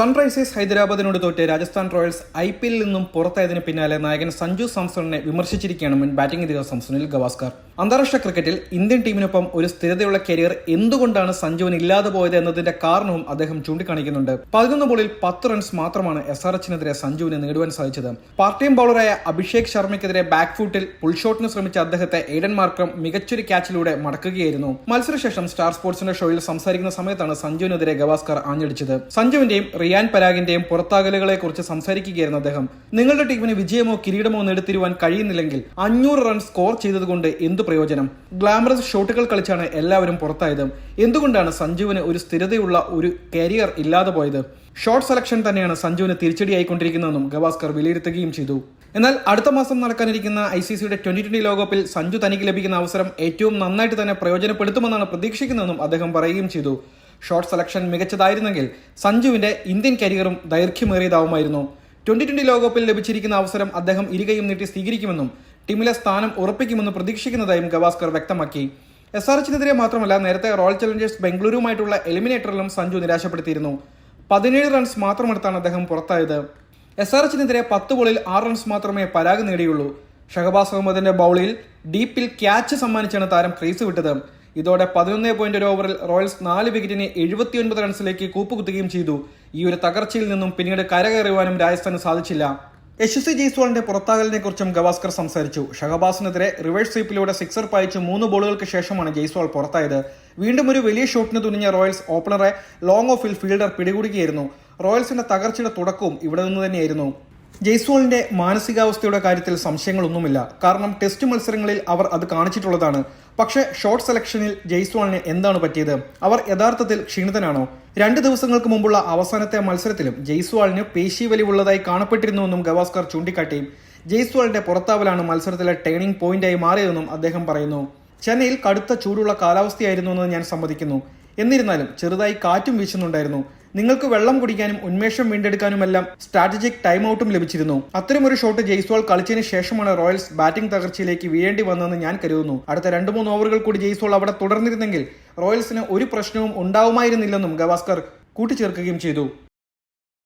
Sunrisers ഹൈദരാബാദിനോട് തോറ്റ് Rajasthan Royals I P എല്ലിൽ നിന്നും പുറത്തായതിന് പിന്നാലെ നായകൻ സഞ്ജു സാംസണിനെ വിമർശിച്ചിരിക്കുകയാണ് മുൻ ബാറ്റിംഗ് ഇതിഹാസം സുനിൽ ഗവാസ്കർ. അന്താരാഷ്ട്ര ക്രിക്കറ്റിൽ ഇന്ത്യൻ ടീമിനൊപ്പം ഒരു സ്ഥിരതയുള്ള കരിയർ എന്തുകൊണ്ടാണ് സഞ്ജുവിന് ഇല്ലാതെ പോയത് എന്നതിന്റെ കാരണവും അദ്ദേഹം ചൂണ്ടിക്കാണിക്കുന്നുണ്ട്. പതിനൊന്ന് ബോളിൽ പത്ത് റൺസ് മാത്രമാണ് എസ് ആർ എച്ചിനെതിരെ സഞ്ജുവിന് നേടുവാൻ സാധിച്ചത്. പാർട്ട് ടൈം ബൗളറായ അഭിഷേക് ശർമ്മയ്ക്കെതിരെ ബാക്ക് ഫൂട്ടിൽ പുൾഷോട്ടിന് ശ്രമിച്ച അദ്ദേഹത്തെ എയ്ഡൻ മാർക്കം മികച്ചൊരു ക്യാച്ചിലൂടെ മടക്കുകയായിരുന്നു. മത്സരശേഷം സ്റ്റാർ സ്പോർട്സിന്റെ ഷോയിൽ സംസാരിക്കുന്ന സമയത്താണ് സഞ്ജുവിനെതിരെ ഗവാസ്കർ ആഞ്ഞടിച്ചത്. സഞ്ജുവിന്റെയും റിയാൻ പരാഗിന്റെയും പുറത്താകലുകളെ കുറിച്ച് സംസാരിക്കുകയായിരുന്നു അദ്ദേഹം. നിങ്ങളുടെ ടീമിന് വിജയമോ കിരീടമോ നേടിത്തരുവാൻ കഴിയുന്നില്ലെങ്കിൽ അഞ്ഞൂറ് റൺ സ്കോർ ചെയ്തതുകൊണ്ട് എന്തു പ്രയോജനം? ഗ്ലാമറസ് ഷോട്ടുകൾ കളിച്ചാണ് എല്ലാവരും പുറത്തായത്. എന്തുകൊണ്ടാണ് സഞ്ജുവിന് ഒരു സ്ഥിരതയുള്ള ഒരു കരിയർ ഇല്ലാതെ പോയത്? ഷോർട്ട് സെലക്ഷൻ തന്നെയാണ് സഞ്ജുവിന് തിരിച്ചടിയായിക്കൊണ്ടിരിക്കുന്നതെന്നും ഗവാസ്കർ വിലയിരുത്തുകയും ചെയ്തു. എന്നാൽ അടുത്ത മാസം നടക്കാനിരിക്കുന്ന ഐ സി സിയുടെ ട്വന്റി ട്വന്റി ലോകകപ്പിൽ സഞ്ജു തനിക്ക് ലഭിക്കുന്ന അവസരം ഏറ്റവും നന്നായിട്ട് തന്നെ പ്രയോജനപ്പെടുത്തുമെന്നാണ് പ്രതീക്ഷിക്കുന്നതെന്നും അദ്ദേഹം പറയുകയും ചെയ്തു. ഷോർട്ട് സെലക്ഷൻ മികച്ചതായിരുന്നെങ്കിൽ സഞ്ജുവിന്റെ ഇന്ത്യൻ കരിയറും ദൈർഘ്യമേറിയതാവുമായിരുന്നു. ട്വന്റി ട്വന്റി ലോകകപ്പിൽ ലഭിച്ചിരിക്കുന്ന അവസരം അദ്ദേഹം ഇരുകയും നീട്ടി സ്വീകരിക്കുമെന്നും ടീമിലെ സ്ഥാനം ഉറപ്പിക്കുമെന്നും പ്രതീക്ഷിക്കുന്നതായും ഗവാസ്കർ വ്യക്തമാക്കി. എസ് ആർ എച്ചിനെതിരെ മാത്രമല്ല നേരത്തെ റോയൽ ചലഞ്ചേഴ്സ് ബംഗളൂരുമായിട്ടുള്ള എലിമിനേറ്ററിലും സഞ്ജു നിരാശപ്പെടുത്തിയിരുന്നു. പതിനേഴ് റൺസ് മാത്രമെടുത്താണ് അദ്ദേഹം പുറത്തായത്. എസ് ആർ എച്ചിനെതിരെ പത്ത് ബോളിൽ ആറ് റൺസ് മാത്രമേ പരാഗ് നേടിയുള്ളൂ. ഷഹബാസ് അഹമ്മദിന്റെ ബൗളിൽ ഡീപ്പിൽ ക്യാച്ച് സമ്മാനിച്ചാണ് താരം ക്രീസ് വിട്ടത്. ഇതോടെ പതിനൊന്ന് പോയിന്റ് ഒരു ഓവറിൽ റോയൽസ് നാല് വിക്കറ്റിന് എഴുപത്തിയൊൻപത് റൺസിലേക്ക് കൂപ്പുകുത്തുകയും ചെയ്തു. ഈ ഒരു തകർച്ചയിൽ നിന്നും പിന്നീട് കരകയറുവാനും രാജസ്ഥാന് സാധിച്ചില്ല. യശസ്വി ജയ്സ്വാളിന്റെ പുറത്താകലിനെ കുറിച്ചും ഗവാസ്കർ സംസാരിച്ചു. ഷഹബാസിനെതിരെ റിവേഴ്സ് സ്വീപ്പിലൂടെ സിക്സർ പായിച്ച് മൂന്ന് ബോളുകൾക്ക് ശേഷമാണ് ജയ്സ്വാൾ പുറത്തായത്. വീണ്ടും ഒരു വലിയ ഷോട്ടിന് തുനിഞ്ഞ റോയൽസ് ഓപ്പണറെ ലോങ് ഓഫിൽ ഫീൽഡർ പിടികൂടുകയായിരുന്നു. റോയൽസിന്റെ തകർച്ചയുടെ തുടക്കവും ഇവിടെ നിന്ന് തന്നെയായിരുന്നു. ജയ്സ്വാളിന്റെ മാനസികാവസ്ഥയുടെ കാര്യത്തിൽ സംശയങ്ങളൊന്നുമില്ല. കാരണം ടെസ്റ്റ് മത്സരങ്ങളിൽ അവർ അത് കാണിച്ചിട്ടുള്ളതാണ്. പക്ഷേ ഷോർട്ട് സെലക്ഷനിൽ ജയ്സ്വാളിന് എന്താണ് പറ്റിയത്? അവർ യഥാർത്ഥത്തിൽ ക്ഷീണിതനാണോ? രണ്ട് ദിവസങ്ങൾക്ക് മുമ്പുള്ള അവസാനത്തെ മത്സരത്തിലും ജയ്സ്വാളിന് പേശി വലിവുള്ളതായി കാണപ്പെട്ടിരുന്നുവെന്നും ഗവാസ്കർ ചൂണ്ടിക്കാട്ടി. ജയ്സ്വാളിന്റെ പുറത്താവലാണ് മത്സരത്തിലെ ടേണിംഗ് പോയിന്റായി മാറിയതെന്നും അദ്ദേഹം പറയുന്നു. ചെന്നൈയിൽ കടുത്ത ചൂടുള്ള കാലാവസ്ഥയായിരുന്നു എന്ന് ഞാൻ സമ്മതിക്കുന്നു. എന്നിരുന്നാലും ചെറുതായി കാറ്റും വീശുന്നുണ്ടായിരുന്നു. നിങ്ങൾക്ക് വെള്ളം കുടിക്കാനും ഉന്മേഷം വീണ്ടെടുക്കാനുമെല്ലാം സ്ട്രാറ്റജിക് ടൈം ഔട്ടും ലഭിച്ചിരുന്നു. അത്തരമൊരു ഷോട്ട് ജയ്സ്വാൾ കളിച്ചതിന് ശേഷമാണ് റോയൽസ് ബാറ്റിംഗ് തകർച്ചയിലേക്ക് വീഴേണ്ടി വന്നതെന്ന് ഞാൻ കരുതുന്നു. അടുത്ത രണ്ട് മൂന്ന് ഓവറുകൾ കൂടി ജയ്സ്വാൾ അവിടെ തുടർന്നിരുന്നെങ്കിൽ റോയൽസിന് ഒരു പ്രശ്നവും ഉണ്ടാവുമായിരുന്നില്ലെന്നും ഗവാസ്കർ കൂട്ടിച്ചേർക്കുകയും ചെയ്തു.